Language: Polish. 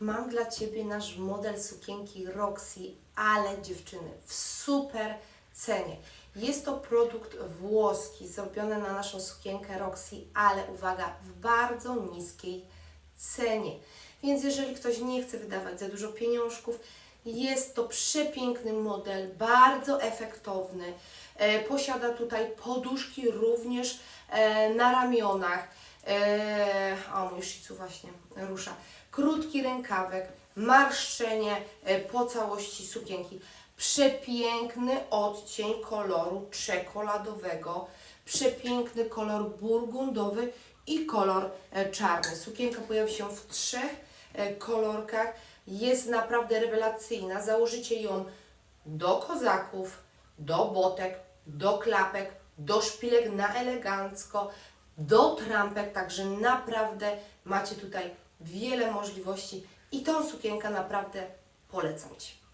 mam dla Ciebie nasz model sukienki Roxy, ale dziewczyny, w super cenie. Jest to produkt włoski, zrobiony na naszą sukienkę Roxy, ale uwaga, w bardzo niskiej cenie. Więc jeżeli ktoś nie chce wydawać za dużo pieniążków, jest to przepiękny model, bardzo efektowny. E, posiada tutaj poduszki również e, na ramionach. E, szicu właśnie rusza. Krótki rękawek, marszczenie e, po całości sukienki. Przepiękny odcień koloru czekoladowego, przepiękny kolor burgundowy i kolor e, czarny. Sukienka pojawi się w trzech e, kolorkach. Jest naprawdę rewelacyjna. Założycie ją do kozaków, do botek, do klapek, do szpilek na elegancko, do trampek, także naprawdę macie tutaj wiele możliwości i tą sukienkę naprawdę polecam Ci.